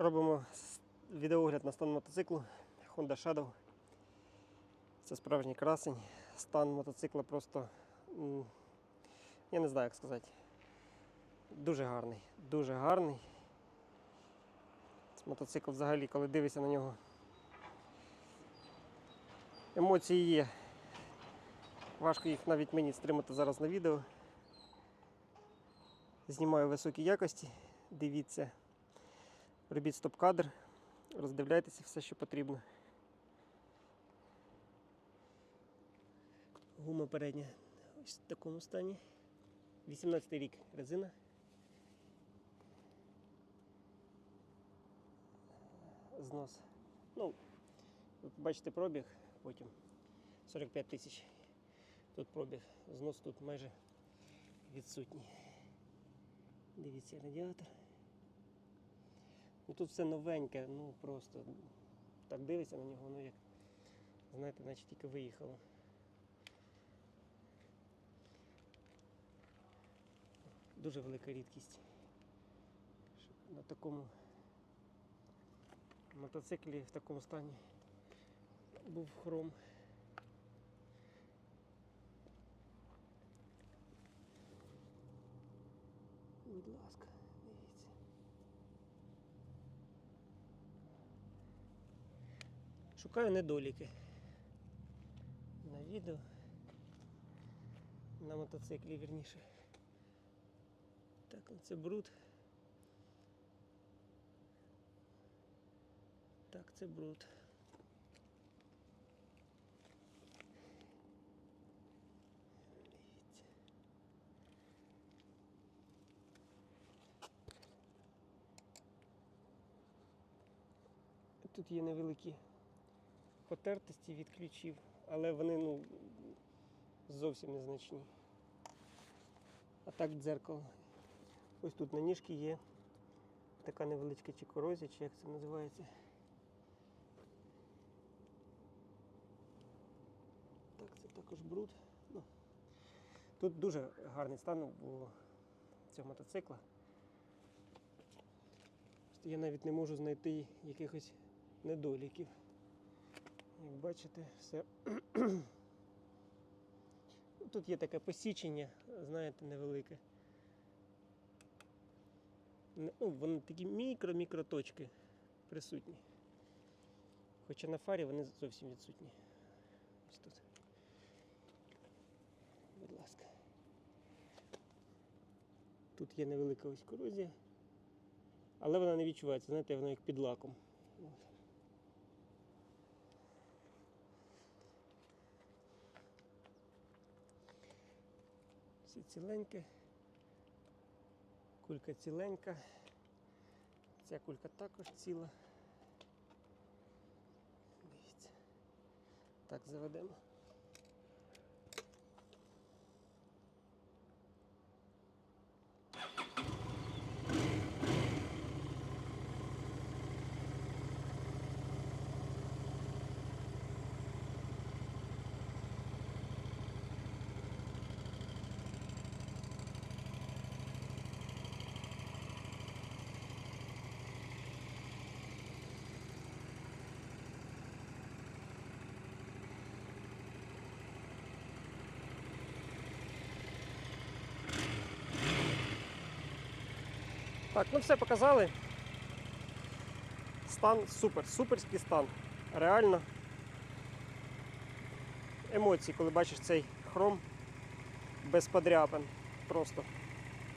Робимо відеогляд на стан мотоциклу Honda Shadow. Це справжній красень. Стан мотоцикла просто. Я не знаю, як сказати. Дуже гарний. Дуже гарний. Це Мотоцикл взагалі, коли дивишся на нього. Емоції є. Важко їх навіть мені стримати зараз на відео. Знімаю в високій якості. Дивіться. Робіть стоп-кадр, роздивляйтеся все, що потрібно. Гума передня ось в такому стані. 18 рік резина. Знос. Ну, ви побачите пробіг потім. 45 тисяч. Тут пробіг. Знос тут майже відсутній. Дивіться радіатор. Ну тут все новеньке, ну просто так дивишся на нього, ну як, знаєте, наче тільки виїхало. Дуже велика рідкість. На такому мотоциклі в такому стані був хром. Будь ласка, дивіться. Шукаю недоліки на відео. На мотоциклі вірніше. Так, ну це бруд. Так, це бруд. Тут є невеликі потертості від ключів, але вони ну, зовсім незначні. А так дзеркало. Ось тут на ніжки є така невеличка чи корозія, чи як це називається. Так, це також бруд. Ну, тут дуже гарний стан у цього мотоцикла. Я навіть не можу знайти якихось недоліків. Як бачите, все. Тут є таке посічення, знаєте, невелике. Не- Ну, вони такі мікро-мікро точки присутні. Хоча на фарі вони зовсім відсутні. Ось тут. Будь ласка. Тут є невелика ось корозія, але вона не відчувається, знаєте, вона як під лаком. Все ціленьке. Кулька ціленька. Ця кулька також ціла. Дивіться. Так, заведемо. Так, ну все показали. Стан супер, суперський стан. Реально. Емоції, коли бачиш цей хром без подряпин. Просто